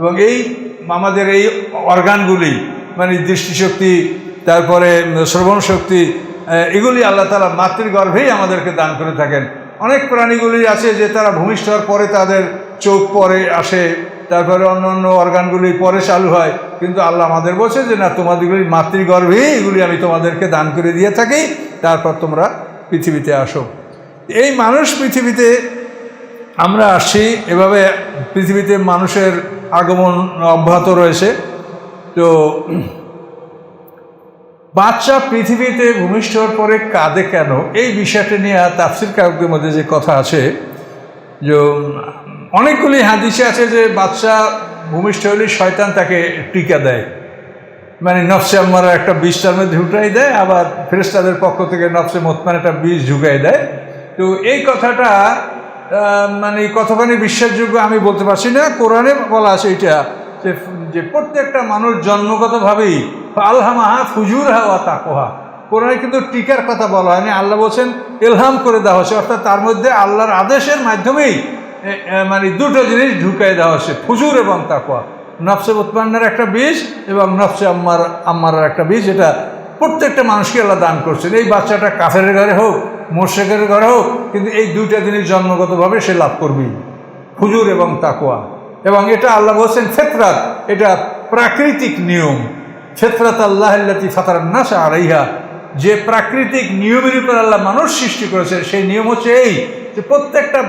এবং এই আমাদের এই অর্গানগুলি মানে দৃষ্টিশক্তি, তারপরে শ্রবণ শক্তি এগুলি আল্লাহ তালা মাতৃগর্ভেই আমাদেরকে দান করে থাকেন। অনেক প্রাণীগুলি আছে যে তারা ভূমিষ্ঠ হওয়ার পরে তাদের চোখ পরে আসে, তারপরে অন্য অন্য অর্গানগুলি পরে চালু হয়। কিন্তু আল্লাহ আমাদের বলছে যে, না, তোমাদেরগুলি মাতৃগর্ভেই এগুলি আমি তোমাদেরকে দান করে দিয়ে থাকি, তারপর তোমরা পৃথিবীতে আসো। এই মানুষ পৃথিবীতে আমরা আসছি এভাবে পৃথিবীতে মানুষের আগমন অব্যাহত রয়েছে। তো, বাচ্চা পৃথিবীতে ভূমিষ্ঠ হওয়ার পরে কাঁদে কেন? এই বিষয়টা নিয়ে তাফসির কারকদের মধ্যে যে কথা আছে, যে, অনেকগুলি হাদিসে আছে যে বাচ্চা ভূমিষ্ঠ হলে শয়তান তাকে টিকা দেয়। মানে নফসে আমার একটা বিষ তার মধ্যে ঢুকাই দেয়, আবার ফেরেস্তাদের পক্ষ থেকে নফসে মোতমান একটা বিষ ঢুকাই দেয়। তো এই কথাটা মানে কতখানি বিশ্বাসযোগ্য আমি বলতে পারছি না। কোরআনে বলা আছে এটা, যে যে প্রত্যেকটা মানুষ জন্মগতভাবেই আলহামাহা ফুজুর হাওয়া তাকোহা কোরআনে কিন্তু টিকার কথা বলা হয়নি। আল্লাহ বলছেন এলহাম করে দেওয়া হয়েছে। অর্থাৎ তার মধ্যে আল্লাহর আদেশের মাধ্যমেই মানে দুটো জিনিস ঢুকাই দেওয়া হয়েছে, ফুজুর এবং তাকোয়া নফসে উৎপন্নের একটা বীজ এবং নফসে আম্মার, আম্মারের একটা বীজ এটা প্রত্যেকটা মানুষকে আল্লাহ দান করছেন। এই বাচ্চাটা কাফের ঘরে হোক মোর্শেকের ঘরে হোক, কিন্তু এই দুইটা জিনিস জন্মগতভাবে সে লাভ করবেই হুজুর এবং তাকোয়া এবং এটা আল্লাহ বলছেন, ফেতরাত। এটা প্রাকৃতিক নিয়ম। ফেতরাত আল্লাহ ফাতারান্নাস আড়াইহা যে প্রাকৃতিক নিয়মের উপর আল্লাহ মানুষ সৃষ্টি করেছে, সেই নিয়ম হচ্ছে এই যে প্রত্যেকটা